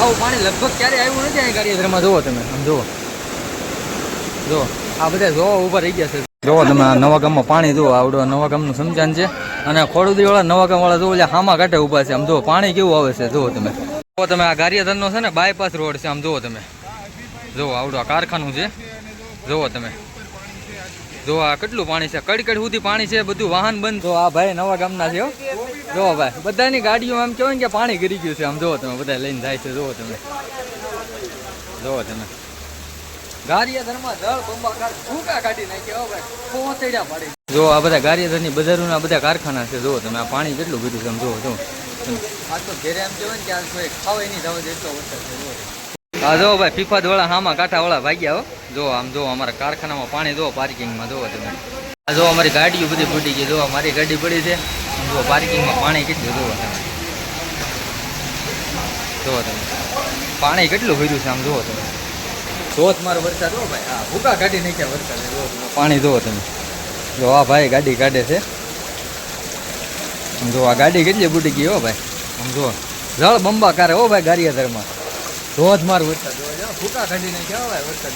આવું પાણી લગભગ ક્યારે આવ્યું નથી અહીં ગારિયાધરમાં? જુઓ તમે, આમ જુઓ. જુઓ. આ બધા જોવો ઊભા રહી ગયા છે. જોવો તમે, આ નવા ગામમાં પાણી જુઓ આવડો નવા ગામનું સમજાન છે. અને ખોડુદી વાળા નવા ગામ વાળા જુઓ, એટલે હામા કાંઠે ઊભા છે. આમ જુઓ, પાણી કેવું આવે છે, જુઓ તમે. જુઓ તમે, આ ગારિયાધરનો છે ને બાયપાસ રોડ છે, આમ જુઓ તમે. જુઓ, આવડો આ કારખાનું છે. જુઓ તમે. જો આ કેટલું પાણી છે? કડકડ સુધી પાણી છે, બધું વાહન બંધ. જો આ ભાઈ નવા ગામના છે જો ભાઈ, બધાની ગાડીઓ આમ કહેવાય કે પાણી ગરી ગયું છે. આમ જો તમે બધા લઈને જાય છે જોવો તમે. જોવો તમે. જો આ બધા ગારિયાધરની બજારોના બધા કારખાના છે, જુઓ તમે, આ પાણી કેટલું બધું છે, આમ જુઓ જુઓ. આ તો ઘેરે એમ કહેવાય કે આ કોઈ ખાવાય નહીં, જવા જેટલો વરસાદ છે હા જો ભાઈ પીપા વાળા હામાં કાંઠા વાળા ભાગ્યા હો. જો આમ જો અમારા કારખાનામાં પાણી જો પાર્કિંગમાં જો તમે. આ જો અમારી ગાડીઓ બધી ફૂટી ગઈ, જો મારી ગાડી પડી છે. જો પાર્કિંગમાં પાણી કેટલું જોવો તમે. જોવો તમે. પાણી કેટલું ભર્યું છે આમ જોવો તમે. ધોધમાર વરસાદ હો ભાઈ. હા, ભૂકા કાઢી નાખ્યા વરસાદ. જુઓ પાણી જોવો તમે. જો આ ભાઈ ગાડી કાઢે છે. જો આ ગાડી કેટલી બુટી ગઈ હો ભાઈ. આમ જો જળ કરે હો ભાઈ ગારિયાધરમાં. ધોધમાર વરસાદ જોવા જો ભૂકા કાઢી નાખ્યા હો વરસાદ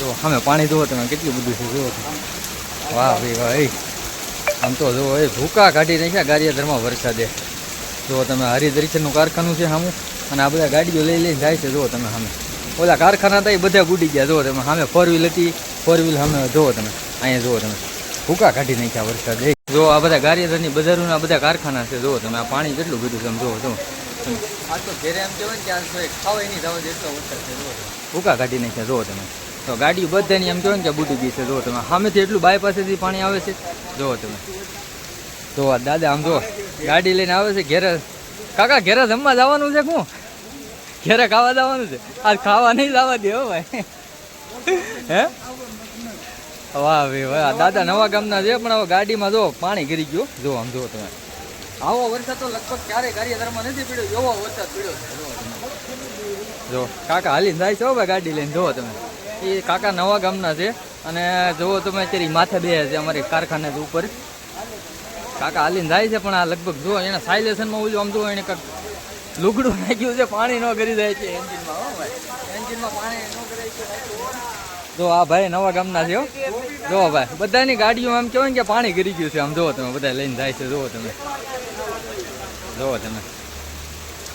જો સામે પાણી જોવો તમે, કેટલું બધું છે જોવો તમે. વાહ, ભાઈ, વાહ આમ તો જો એ ભૂકા કાઢી નાખ્યા ગારિયાધરમાં વરસાદે. જો તમે હરિદર્શનનું કારખાનું છે સામું અને આ બધા ગાડીઓ લઈ લઈને જાય છે જુઓ તમે સામે. ઓલા કારખાના હતા એ બધા ગુડી ગયા જુઓ તમે સામે ફોર વ્હીલ હતી ફોર વ્હીલ સામે જુઓ તમે, અહીંયા જુઓ તમે. ભૂકા કાઢી નાખ્યા વરસાદ. જો આ બધા ગારિયાધરની બજારોના બધા કારખાના છે જુઓ તમે આ પાણી કેટલું બધું તમે જુઓ જુઓ. આ તો ઘેરે એમ કહેવાય ને કે આ તો ખાવાય નહીં એટલો વરસાદ છે તમે. ભૂકા કાઢી નાખ્યા, જો તમે. તો ગાડી બધાની એમ કહેવાય ને કે બુટી ગઈ છે, જો તમે. સામેથી એટલું બાય પાસેથી પાણી આવે છે. જુઓ તમે. તો દાદા, આમ જો, ગાડી લઈને આવે છે ઘેરે. કાકા, ઘેરે જમવા જવાનું છે શું ઘેરે ખાવા જવાનું છે? આજ ખાવા નહીં જવા દે ભાઈ. હે? વાહ ભાઈ, વાહ. દાદા નવા ગામના છે, પણ હવે ગાડીમાં જો પાણી ગરી ગયું. જો આમ જો તમે. આવો વરસાદ તો લગભગ ક્યારેય કાર્યધરમાં નથી પીડ્યો એવો વરસાદ પીડ્યો છે. જો કાકા હાલીને જાય છે ભાઈ ગાડી લઈને જુઓ તમે. એ કાકા નવા ગામના છે અને જુઓ તમે અત્યારે માથે બે છે અમારી કારખાને ઉપર. કાકા હાલીને જાય છે પણ આ લગભગ જુઓ એને સાયલેશનમાં ઓલું આમ જુઓ એને કાંઈક લુગડું નાખ્યું છે પાણી ન કરી જાય છે એન્જિનમાં હો ભાઈ. એન્જિનમાં પાણી ન કરી જો આ ભાઈ નવા ગામના છે હો. જો ભાઈ બધાની ગાડીઓ આમ કહેવાય કે પાણી ગરી ગયું છે આમ જુઓ તમે બધા લઈને જાય છે જુઓ તમે. જુઓ તમે.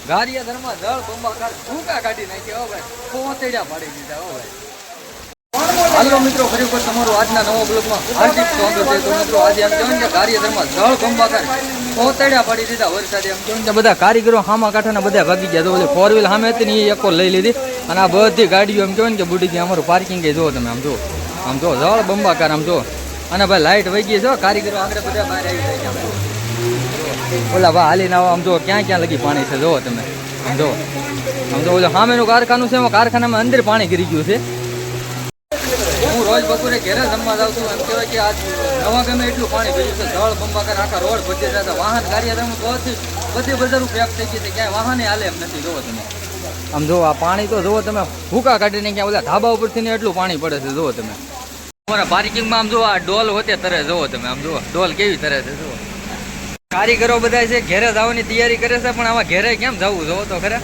ગારિયા ધરમાં જળ બંબાકાર ભૂકા કાઢી નાખ્યા હો ભાઈ. પોતડ્યા પાડી દીધા હો ભાઈ. હાલો મિત્રો, ફરી વખત તમારું આજના નવો બ્લોગમાં હાર્દિક સ્વાગત છે. તો મિત્રો, આજે એમ કહેવાય કે કાર્યધર્મમાં જળ બંબાકાર પોતડ્યા પાડી દીધા. વરસાદે એમ કહેવાય કે બધા કારીગરો હામા કાંઠાના બધા ભાગી ગયા. તો ફોર વ્હીલ સામે હતી ને એ એકો લઈ લીધી. અને આ બધી ગાડીઓ એમ કહેવાય કે બુડી ગયા અમારું પાર્કિંગ જુઓ તમે, આમ જુઓ. આમ જુઓ, જળ બંબાકાર આમ જુઓ. અને ભાઈ લાઇટ વહી ગઈ છો કારીગરો આગળ બધા બહાર આવી જુઓ. ઓલા ભાઈ હાલીને આવો. આમ જો ક્યાં ક્યાં લગી પાણી છે. જોવો તમે. આમ જુઓ. આમ તો ઓલું કારખાનું છે, એમાં કારખાનામાં અંદર પાણી ગીરી ગયું છે. હું રોજ બપોરે ઘેરે જમવા જાઉં છું. એમ કહેવાય કે આજ નવા ગમે એટલું પાણી ભર્યું છે. જળ બંબાકાર આખા રોડ ભજે જતા વાહન કાર્યક્રમ બધી બધી બજારું પેક થઈ ગઈ છે. ક્યાંય વાહને હાલે એમ નથી. જોવો તમે. આમ જો આ પાણી તો જોવો તમે, ભૂકા કાઢીને ક્યાં ઓલા ધાબા ઉપરથી ને એટલું પાણી પડે છે. જોવો તમે. અમારા પાર્કિંગમાં આમ જો આ ડોલ હોતે તરે. જોવો તમે, આમ જુઓ, ડોલ કેવી તરે છે. જુઓ. કારીગરો બધા છે, ઘેરે જવાની તૈયારી કરે છે, પણ આમાં ઘેરે કેમ જવું? જોવો તો ખરા.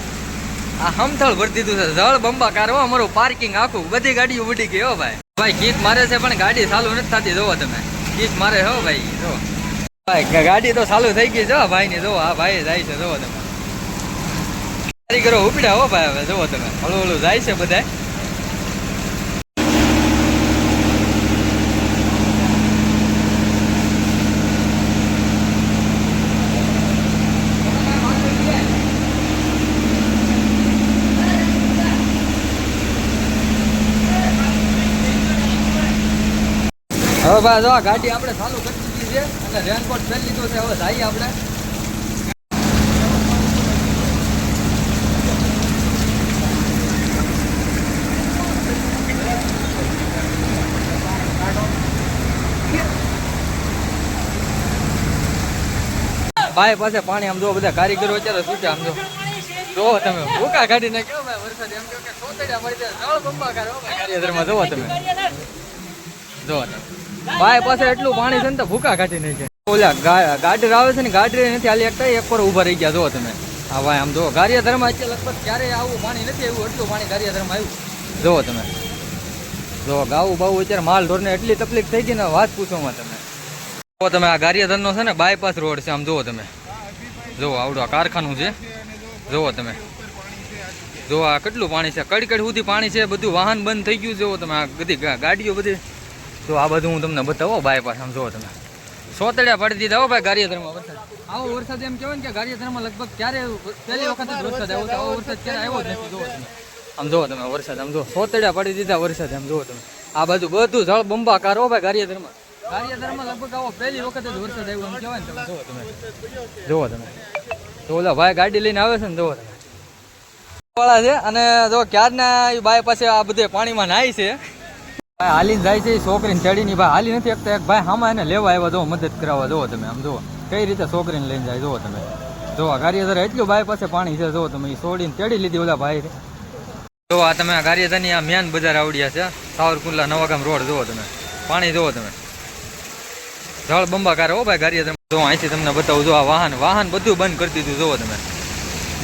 આ હમથળ ભરી દીધું છે, જળ બંબાકાર, હો, અમારું પાર્કિંગ આખું. બધી ગાડીઓ ઉડી ગઈ, હો, ભાઈ. ભાઈ કીક મારે છે, પણ ગાડી ચાલુ નથી થતી, જોવો તમે. કીક મારે હો, ભાઈ, જો. ભાઈ ગાડી તો ચાલુ થઈ ગઈ જો ભાઈ ને, જો, આ ભાઈ જાય છે, જોવો તમે. કારીગરો ઉપડ્યા, હો, ભાઈ, હવે, જોવો તમે. હળું હળું જાય છે બધા હવે ભાઈ જો ગાડી આપણે ચાલુ કરી દીધી છે અને રેનકોટ પહેરી લીધો છે. હવે જઈએ આપણે. ભાઈ પાસે પાણી આમ જો બધા કારીગરો અત્યારે શું છે આમ જો? જો તમે ભૂકા કાઢીને કેવો ભાઈ, વરસાદ એમ કહો કે સોતડ્યા મળી જાય. જળ બંબાકાર હો ભાઈ, કાર્યધરમાં જોવો તમે. જો ભાઈ પાસે એટલું પાણી છે ને તો ભૂકા કાઢી નાખે ઓલા ગા- ગાડી આવે છે ને ગાડી નથી હાલી એકતા એક પર ઊભા રહી ગયા જો તમે. હા, ભાઈ, આમ જો ગારિયાધરમાં અત્યારે લગભગ ક્યારેય આવું પાણી નથી આવ્યું, એટલું પાણી ગારિયાધરમાં આવ્યું. જુઓ તમે. જો ગાવું બાવું અત્યારે માલ ઢોરને એટલી તકલીફ થઈ ગઈ ને વાત પૂછોમાં તમે જુઓ તમે, આ ગારિયાધરનો છે ને બાયપાસ રોડ છે, આમ જુઓ તમે. જુઓ, આવડું આ કારખાનું છે. જુઓ તમે. જો આ કેટલું પાણી છે? કડ કડ સુધી પાણી છે, બધું વાહન બંધ થઈ ગયું, જુઓ તમે. આ બધી ગાડીઓ બધી તો આ બધું હું તમને બતાવો બાયપાસ આમ જુઓ તમે. સોતડિયા પડી દીધા હો ભાઈ ગારિયાધરમાં વરસાદ. આવો વરસાદ એમ કહેવાય ને કે ગારિયાધરમાં લગભગ ક્યારે પહેલી વખત જ વરસાદ આવ્યો તો આવો વરસાદ ક્યારે આવ્યો જ નથી તમે. આમ જુઓ તમે વરસાદ આમ જો સોતડિયા પડી દીધા વરસાદ આમ જુઓ તમે. આ બાજુ બધું જળ બંબાકાર હો ભાઈ ગારિયાધરમાં. ગારિયાધરમાં લગભગ આવો પહેલી વખત જ વરસાદ આવ્યો એમ કહેવાય ને તમે. જુઓ તમે. જુઓ તમે. તો ઓલા ભાઈ ગાડી લઈને આવે છે ને જુઓ તમે. વાળા છે અને જો ક્યારના બાય પાસે આ બધે પાણીમાં નાય છે ભાઈ, હાલીને જાય છે છોકરીને નહીં ભાઈ, હાલી નથી એકતા એક ભાઈ હામાં એને લેવા આવ્યા. જો, મદદ કરાવવા. જુઓ તમે આમ જુઓ કઈ રીતે છોકરીને લઈને જાય? જુઓ તમે. જો ગારિયાધર એટલું ભાઈ પાસે પાણી છે. જુઓ તમે એ છોડીને ચડી લીધી ઓલા ભાઈ. જો, આ તમે ગારિયાધરની આ મેન બજાર આવડ્યા છે. સાવરકુંડલા, નવાગામ રોડ. જુઓ તમે. પાણી જુઓ તમે. જળ બંબાકાર હો ભાઈ ગારિયાધર જો, અહીંથી તમને બતાવું. જો, આ વાહન વાહન બધું બંધ કરી દીધું. જુઓ તમે.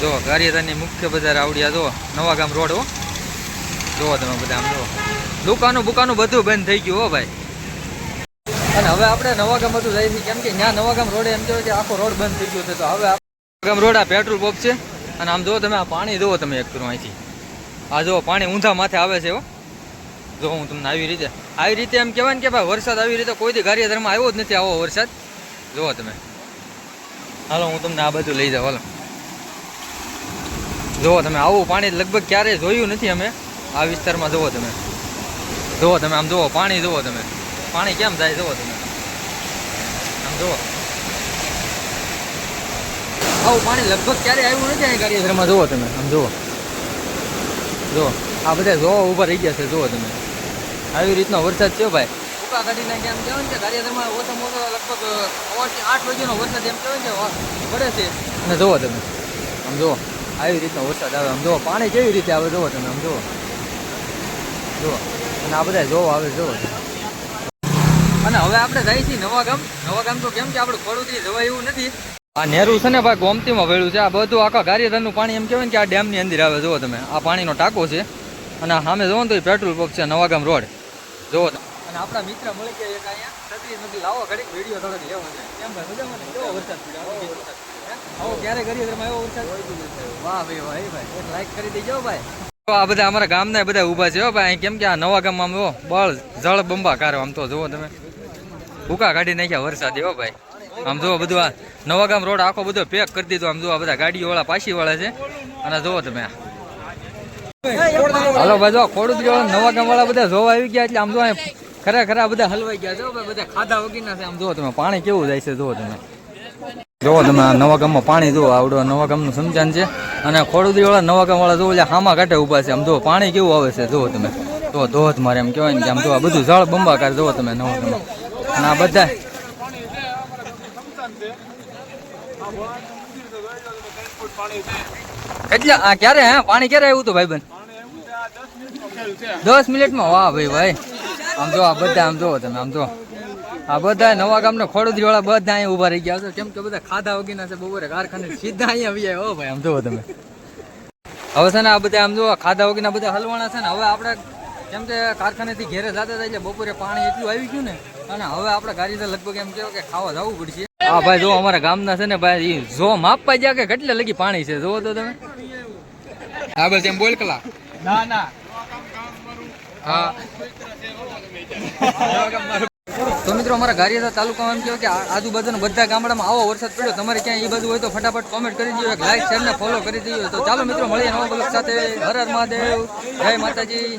જો, ગારિયાધારની મુખ્ય બજાર આવડ્યા. જો, નવાગામ રોડ, હો. જુઓ તમે બધા આમ જુઓ દુકાનો બુકાનો બધું બંધ થઈ ગયું હો ભાઈ. અને હવે આપણે નવાગામ બધું જઈએ છીએ કેમ કે ત્યાં નવાગામ રોડે એમ કહેવાય કે આખો રોડ બંધ થઈ ગયો છે. તો હવે નવાગામ રોડ આ પેટ્રોલ પંપ છે. અને આમ જુઓ તમે આ પાણી જુઓ તમે એક કરો અહીંથી. આ જુઓ, પાણી ઊંધા માથે આવે છે હો. જો હું તમને આવી રીતે આવી રીતે એમ કહેવાય ને કે ભાઈ વરસાદ આવી રીતે કોઈ ગારિયાધારમાં આવ્યો જ નથી આવો વરસાદ. જુઓ તમે. હાલો, હું તમને આ બધું લઈ જાઉં, હાલો. જુઓ તમે, આવું પાણી લગભગ ક્યારેય જોયું નથી અમે. આ વિસ્તારમાં જુઓ તમે. જુઓ તમે આમ જુઓ પાણી જુઓ તમે. પાણી કેમ જાય જુઓ તમે. આમ જુઓ. આવું પાણી લગભગ ક્યારેય આવ્યું નથી અહીં ગારિયાધરમાં જુઓ તમે આમ જુઓ. જુઓ. આ બધા જોવા ઊભા રહી ગયા છે જુઓ તમે. આવી રીતનો વરસાદ છે ભાઈ. ભૂકા કાઢીને કેમ કહેવાય ને કે ગારિયાધરમાં ઓછામાં ઓછો લગભગ સવારથી આઠ વાગ્યાનો વરસાદ એમ કહેવાય કે પડે છે. અને જુઓ તમે. આમ જુઓ. આવી રીતનો વરસાદ આવે. આમ જુઓ. પાણી કેવી રીતે આવે જુઓ તમે આમ જુઓ. જુઓ. અને આ બધા જોવો આવે જોવો. અને હવે આપણે જઈએ છીએ નવાગામ નવાગામ તો કેમ કે આપણે ખોડુતરી જવાય એવું નથી. આ નેરું છે ને ભાઈ ગોમતીમાં વળ્યું છે. આ બધું આખા ગારિયાધારનું પાણી એમ કહેવાય ને કે આ ડેમની અંદર આવે, જુઓ તમે. આ પાણીનો ટાંકો છે. અને સામે જુઓ ને તો એ પેટ્રોલ પંપ છે નવાગામ રોડ. જુઓ. અને આપણા મિત્ર મળી ગયા એક અહીંયા. છત્રીસ નથી લાવો ઘડીક વીડિયો થોડોક લેવો છે. કેમ ભાઈ મજામાં ને? કેવો વરસાદ પડ્યો? આવો ક્યારે ગારિયાધારમાં એવો વરસાદ? વાહ ભાઈ વાહ ભાઈ. એક લાઈક કરી દેજો ભાઈ. આ બધા અમારા ગામના બધા ઊભા છે ભાઈ. કેમ કે આ નવા ગામમાં આમ બળ, જળ બંબાકાર આમ તો જુઓ તમે. ભૂકા કાઢી નાખ્યા વરસાદ એવો ભાઈ. આમ જુઓ બધું આ નવાગામ રોડ આખો બધો પેક કરી દીધો. આમ જુઓ આ બધા ગાડીઓ વાળા પાછી વાળા છે. અને જુઓ તમે આ. હાલો ભાઈ, જો ખોડું વાળા નવાગામ વાળા બધા જોવા આવી ગયા એટલે આમ જો અહીં ખરા ખરા બધા હલવાઈ ગયા જો બધા ખાધા વગીના છે. આમ જુઓ તમે, પાણી કેવું જાય છે, જુઓ તમે. જુઓ તમે નવા ગામમાં પાણી જુઓ, આવડો નવા ગામનું સમજાન છે. અને ખોડુદી વાળા નવા ગામ વાળા જુઓ હામા કાંઠે ઊભા છે. આમ જુઓ, પાણી કેવું આવે છે, જુઓ તમે. તો ધોધ મારે એમ કહેવાય ને કે આમ જુઓ બધું જળ બંબાકાર જુઓ તમે નવા ગામમાં અને આ બધા કેટલા આ ક્યારે, હે? પાણી ક્યારે આવ્યું હતું, ભાઈબંધ? દસ મિનિટમાં? વાહ, ભાઈ ભાઈ. આમ જો આ બધા, આમ જુઓ તમે, આમ જો આ બધા નવા ગામના ખોડોદરી વાળા બધા અહીંયા ઊભા રહી ગયા છે. કેમ કે બધા ખાધા વગીના છે બપોરે કારખાને સીધા અહીંયા આવી જાય. ઓ ભાઈ આમ જુઓ તમે. હવે છે ને આ બધા આમ જો ખાધા વગીના બધા હલવાના છે ને હવે આપણે કેમ કે કારખાનેથી ઘેરે જતા હતા એટલે બપોરે પાણી એટલું આવી ગયું ને અને હવે આપણે ગાડી તો લગભગ એમ કહેવાય કે ખાવા જવું પડશે. હા ભાઈ જો અમારા ગામના છે ને ભાઈ જો માપવા જ્યાં કે કેટલે લગી પાણી છે જોવો તો તમે. હા બસ એમ બોલ કલા. ના ના. હા. તો મિત્રો અમારા ગારિયાદા તાલુકામાં એમ કહેવાય કે આજુબાજુ બધા ગામડામાં આવો વરસાદ પડ્યો. તમારે ક્યાંય એ બધું હોય તો ફટાફટ કોમેન્ટ કરી દો એક લાઈક શેર ને ફોલો કરી દઈએ તો ચાલો મિત્રો, મળીએ નવા બ્લોગ સાથે. હર હર મહાદેવ. જય માતાજી.